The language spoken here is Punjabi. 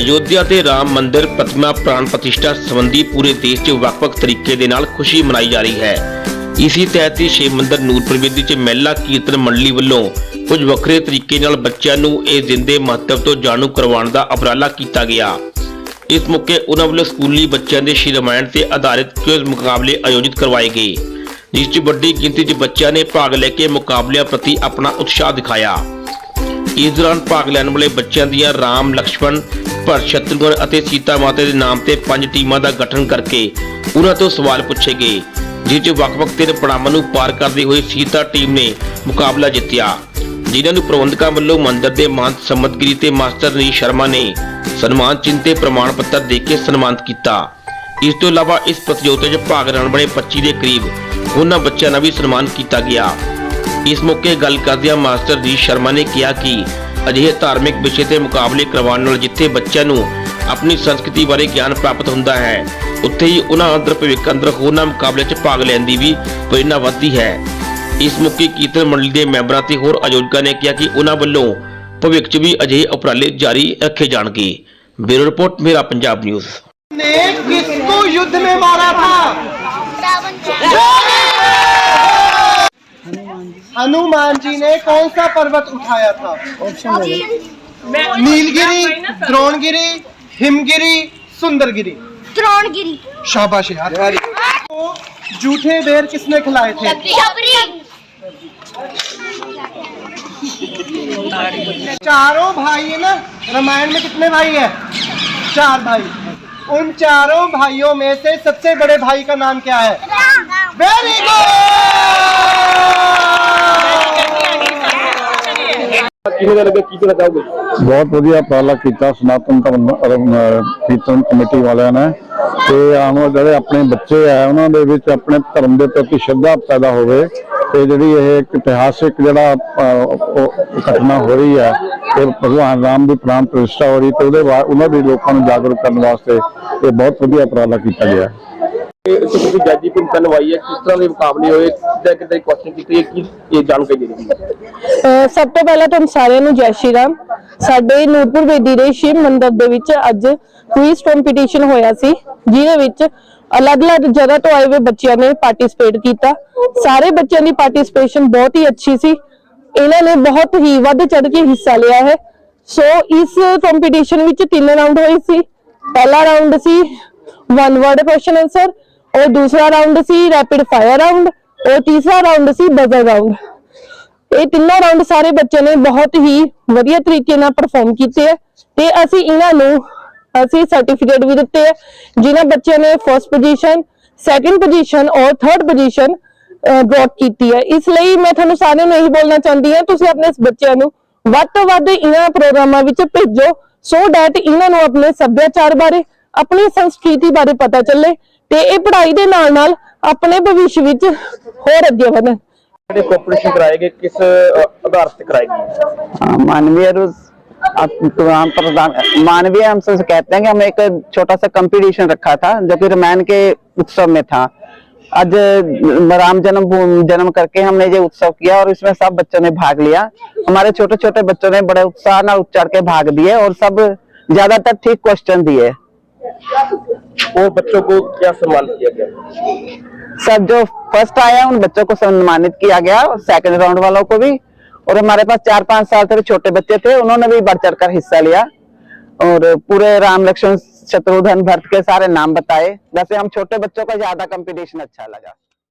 ਅਯੋਧਿਆ ਤੇ ਰਾਮ ਮੰਦਿਰ ਪ੍ਰਤਿਮਾ ਪ੍ਰਾਣ ਪ੍ਰਤਿਸ਼ਠਾ ਸੰਬੰਧੀ ਪੂਰੇ ਦੇਸ਼ 'ਚ ਵੱਖ-ਵੱਖ ਤਰੀਕੇ ਦੇ ਨਾਲ ਖੁਸ਼ੀ ਮਨਾਈ ਜਾ ਰਹੀ ਹੈ। ਇਸੀ ਤਹਿਤ ਹੀ ਸ਼ਿਵ ਮੰਦਿਰ ਨੂਰਪੁਰ ਬੇਦੀ 'ਚ ਮਹਿਲਾ ਕੀਰਤਨ ਮੰਡਲੀ ਵੱਲੋਂ ਕੁਝ ਵੱਖਰੇ ਤਰੀਕੇ ਨਾਲ ਬੱਚਿਆਂ ਨੂੰ ਇਹ ਦਿਨ ਮਹੱਤਵ ਤੋਂ ਜਾਣੂ ਕਰਵਾਉਣ ਦਾ ਉਪਰਾਲਾ ਕੀਤਾ ਗਿਆ। ਇਸ ਮੌਕੇ ਉਹਨਾਂ ਵੱਲੋਂ ਸਕੂਲੀ ਬੱਚਿਆਂ ਦੇ ਸ਼੍ਰੀ ਰਮਾਇਣ ਤੇ ਆਧਾਰਿਤ ਕੁਇਜ਼ ਮੁਕਾਬਲੇ ਆਯੋਜਿਤ ਕਰਵਾਏ ਗਏ, ਜਿਸ 'ਚ ਵੱਡੀ ਗਿਣਤੀ 'ਚ ਬੱਚਿਆਂ ਨੇ ਭਾਗ ਲੈ ਕੇ ਮੁਕਾਬਲਿਆਂ ਪ੍ਰਤੀ ਆਪਣਾ ਉਤਸ਼ਾਹ ਦਿਖਾਇਆ। ਇਸ ਦੌਰਾਨ ਭਾਗ ਲੈਣ ਵਾਲੇ ਬੱਚਿਆਂ ਦੀਆਂ ਰਾਮ, ਲਕਸ਼ਮਣ ਭਰਤ ਸ਼ਤਰੁਘਨ ਅਤੇ ਸੀਤਾ ਮਾਤਾ ਦੇ ਨਾਮ ਤੇ ਪੰਜ ਟੀਮਾਂ ਦਾ ਗਠਨ ਕਰਕੇ ਉਹਨਾਂ ਤੋਂ ਸਵਾਲ ਪੁੱਛੇ ਗਏ, ਜਿਸ 'ਚ ਵੱਖ-ਵੱਖ ਤਿੰਨ ਪੜਾਵਾਂ ਨੂੰ ਪਾਰ ਕਰਦੇ ਹੋਏ ਸੀਤਾ ਟੀਮ ਨੇ ਮੁਕਾਬਲਾ ਜਿੱਤਿਆ, ਜਿਨ੍ਹਾਂ ਨੂੰ ਪ੍ਰਬੰਧਕਾਂ ਵੱਲੋਂ ਮੰਦਰ ਦੇ ਮਹੰਤ ਸੰਮਤਗਿਰੀ ਤੇ ਮਾਸਟਰ ਨੀ ਸ਼ਰਮਾ ਨੇ ਸਨਮਾਨ ਚਿੰਨ੍ਹ ਤੇ ਪ੍ਰਮਾਣ ਪੱਤਰ ਦੇ ਕੇ ਸਨਮਾਨਿਤ ਕੀਤਾ। ਇਸ ਤੋਂ ਇਲਾਵਾ ਇਸ ਪ੍ਰਤੀਯੋਗਤਾ 'ਚ ਭਾਗ ਲੈਣ ਵਾਲੇ 25 ਦੇ ਕਰੀਬ ਉਹਨਾਂ ਬੱਚਿਆਂ ਦਾ ਵੀ ਸਨਮਾਨ ਕੀਤਾ ਗਿਆ। ਇਸ ਮੌਕੇ ਗੱਲ ਕਰਦਿਆਂ ਮਾਸਟਰ ਜੀ ਸ਼ਰਮਾ ਨੇ ਕਿਹਾ ਕਿ ਅਜਿਹੇ ਧਾਰਮਿਕ ਵਿਸ਼ੇ ਤੇ ਮੁਕਾਬਲੇ ਕਰਵਾਉਣ ਨਾਲ ਜਿੱਥੇ ਬੱਚਿਆਂ ਨੂੰ ਆਪਣੀ ਸੰਸਕ੍ਰਿਤੀ ਬਾਰੇ ਗਿਆਨ ਪ੍ਰਾਪਤ ਹੁੰਦਾ ਹੈ ਉੱਥੇ ਹੀ ਉਹਨਾਂ ਅੰਦਰ ਭਵਿੱਖ ਅੰਦਰ ਹੋਰਨਾਂ ਮੁਕਾਬਲੇ 'ਚ ਭਾਗ ਲੈਣ ਦੀ ਵੀ ਪ੍ਰੇਰਣਾ ਵੱਧਦੀ ਹੈ। ਇਸ ਮੌਕੇ ਕੀਰਤਨ ਮੰਡਲੀ ਦੇ ਮੈਂਬਰਾਂ ਤੇ ਹੋਰ ਆਯੋਜਕਾਂ ਨੇ ਕਿਹਾ ਕਿ ਉਹਨਾਂ ਵੱਲੋਂ ਭਵਿੱਖ 'ਚ ਵੀ ਅਜਿਹੇ ਉਪਰਾਲੇ ਜਾਰੀ ਰੱਖੇ ਜਾਣਗੇ। ਬਿਊਰੋ ਰਿਪੋਰਟ ਮੇਰਾ ਪੰਜਾਬ ਨਿਊਜ਼। ਨੇ ਕਿਸ ਨੂੰ ਯੁੱਧ ਮੇ ਮਾਰਾ ਥਾ? हनुमान जी ने कौन सा पर्वत उठाया था? नीलगिरी द्रोणगिरी हिमगिरी सुंदरगिरी। द्रोणगिरी। शाबाश यार को जूठे बेर किसने खिलाए थे? चारों भाई है ना? रामायण में कितने भाई है? चार भाई। उन चारों भाइयों में से सबसे बड़े भाई का नाम क्या है? वेरी गुड ਕਿਵੇਂ ਲੱਗੇ? ਕੀ ਕਹਿਣਾ ਚਾਹੋਗੇ? ਬਹੁਤ ਵਧੀਆ ਉਪਰਾਲਾ ਕੀਤਾ ਸਨਾਤਨ ਧਰਮ ਅਹ, ਕੀਰਤਨ ਕਮੇਟੀ ਵਾਲਿਆਂ ਨੇ ਤੇ ਆਉਣ ਜਿਹੜੇ ਆਪਣੇ ਬੱਚੇ ਆ ਉਹਨਾਂ ਦੇ ਵਿੱਚ ਆਪਣੇ ਧਰਮ ਦੇ ਪ੍ਰਤੀ ਸ਼ਰਧਾ ਪੈਦਾ ਹੋਵੇ ਤੇ ਜਿਹੜੀ ਇਹ ਇੱਕ ਇਤਿਹਾਸਿਕ ਜਿਹੜਾ ਅਹ, ਉਹ ਘਟਨਾ ਹੋ ਰਹੀ ਹੈ ਤੇ ਭਗਵਾਨ ਰਾਮ ਦੀ ਪ੍ਰਾਣ ਪ੍ਰਤਿਸ਼ਠਾ ਹੋ ਰਹੀ ਤੇ ਉਹਦੇ ਬਾਅਦ ਉਹਨਾਂ ਦੇ ਲੋਕਾਂ ਨੂੰ ਜਾਗਰੂਕ ਕਰਨ ਵਾਸਤੇ ਇਹ ਬਹੁਤ ਵਧੀਆ ਉਪਰਾਲਾ ਕੀਤਾ ਗਿਆ। ਇਹ ਤੁਸੀਂ ਜੱਜੀ ਪਿੰਨ ਕਰਵਾਈ ਹੈ, ਕਿਸ ਤਰ੍ਹਾਂ ਦੇ ਮੁਕਾਬਲੇ ਹੋਏ ਕਿੱਦਾਂ ਕਿੱਦਾਂ ਕੁਐਸਚਨ ਕੀਤੇ ਹੈ, ਕੀ ਇਹ ਜਾਣਕਾਰੀ ਦੇ ਅਹ ਸਭ ਤੋਂ ਪਹਿਲਾਂ ਤੁਹਾਨੂੰ ਸਾਰਿਆਂ ਨੂੰ ਜੈ ਸ਼੍ਰੀ ਰਾਮ। ਸਾਡੇ ਨੂਰਪੁਰ ਬੇਦੀ ਦੇ ਸ਼ਿਵ ਮੰਦਿਰ ਦੇ ਵਿੱਚ ਅੱਜ ਕੁਇਜ਼ ਕੰਪੀਟੀਸ਼ਨ ਹੋਇਆ ਸੀ, ਜਿਹਦੇ ਵਿੱਚ ਅਲੱਗ-ਅਲੱਗ ਜਗ੍ਹਾ ਤੋਂ ਆਏ ਹੋਏ ਬੱਚਿਆਂ ਨੇ ਪਾਰਟਿਸਿਪੇਟ ਕੀਤਾ। ਸਾਰੇ ਬੱਚਿਆਂ ਦੀ ਪਾਰਟਿਸਿਪੇਸ਼ਨ ਬਹੁਤ ਹੀ ਅੱਛੀ ਸੀ। ਇਹਨਾਂ ਨੇ ਬਹੁਤ ਹੀ ਵੱਧ ਚੜ੍ਹ ਕੇ ਹਿੱਸਾ ਲਿਆ ਹੈ। ਸੋ ਇਸ ਕੰਪੀਟੀਸ਼ਨ ਵਿੱਚ ਤਿੰਨ ਰਾਉਂਡ ਹੋਏ ਸੀ। ਪਹਿਲਾ ਰਾਉਂਡ ਸੀ ਵਨ ਵਰਡ ਕੁਐਸਚਨ ਆਨਸਰ ਔਰ ਦੂਸਰਾ ਰਾਉਂਡ ਸੀ ਰੈਪਿਡ ਫਾਇਰ ਰਾਉਂਡ ਔਰ ਤੀਸਰਾ ਰਾਉਂਡ ਸੀ ਬਜ਼ਰ ਰਾਉਂਡ ਇਹ ਤਿੰਨੋਂ ਰਾਉਂਡ ਸਾਰੇ ਬੱਚਿਆਂ ਨੇ ਬਹੁਤ ਹੀ ਵਧੀਆ ਤਰੀਕੇ ਨਾਲ ਪਰਫਾਰਮ ਕੀਤੇ ਤੇ ਅਸੀਂ ਇਹਨਾਂ ਨੂੰ, ਅਸੀਂ ਸਰਟੀਫਿਕੇਟ ਵੀ ਦਿੱਤੇ ਜਿਨ੍ਹਾਂ ਬੱਚਿਆਂ ਨੇ ਫਰਸਟ ਪੋਜੀਸ਼ਨ ਸੈਕੰਡ ਪੋਜੀਸ਼ਨ ਔਰ ਥਰਡ ਪੋਜੀਸ਼ਨ ਬ੍ਰੌਟ ਕੀਤੀ ਹੈ ਇਸ ਲਈ ਮੈਂ ਤੁਹਾਨੂੰ ਸਾਰਿਆਂ ਨੂੰ ਇਹੀ ਬੋਲਣਾ ਚਾਹੁੰਦੀ ਹਾਂ, ਤੁਸੀਂ ਆਪਣੇ ਬੱਚਿਆਂ ਨੂੰ ਵੱਧ ਤੋਂ ਵੱਧ ਇਹਨਾਂ ਪ੍ਰੋਗਰਾਮਾਂ ਵਿੱਚ ਭੇਜੋ ਸੋ ਡੈਟ ਇਹਨਾਂ ਨੂੰ ਆਪਣੇ ਸੱਭਿਆਚਾਰ ਬਾਰੇ, ਆਪਣੀ ਸੰਸਕ੍ਰਿਤੀ ਬਾਰੇ ਪਤਾ ਚੱਲੇ। ਤੇ ਇਹ ਪੜ੍ਹਾਈ ਦੇ ਨਾਲ ਨਾਲ ਆਪਣੇ ਭਵਿੱਖ ਵਿੱਚ ਹੋਰ ਅੱਗੇ ਵਧਣ ਜਿਹੜੇ ਕੰਪੀਟੀਸ਼ਨ ਕਰਾਏ ਗਏ ਕਿਸ ਅ, ਆਧਾਰ ਤੇ ਕਰਾਏ ਗਏ मानवीय रूप आप प्रोग्राम प्रदान मानवीय हम से कहते हैं कि हमने एक छोटा सा कंपटीशन रखा था जो कि रामायण के उत्सव में था आज राम जन्म भूमि- जन्म करके हमने ये उत्सव किया और इसमें सब बच्चों ने भाग लिया हमारे छोटे छोटे बच्चों ने बड़े उत्साह न चढ़ के भाग दिए और सब ज्यादातर ठीक क्वेश्चन दिए वो बच्चों को क्या सम्मानित किया गया? सर, जो फ़र्स्ट आया, उन बच्चों को सम्मानित किया गया सेकंड राउंड वालों को भी। और हमारे पास चार पाँच साल से छोटे बच्चे थे, उन्होंने भी बढ़ चढ़ कर हिस्सा लिया। और पूरे राम लक्ष्मण शत्रुघ्न भरत के सारे नाम बताए। वैसे हम छोटे बच्चों का ज़्यादा कंपटीशन अच्छा लगा।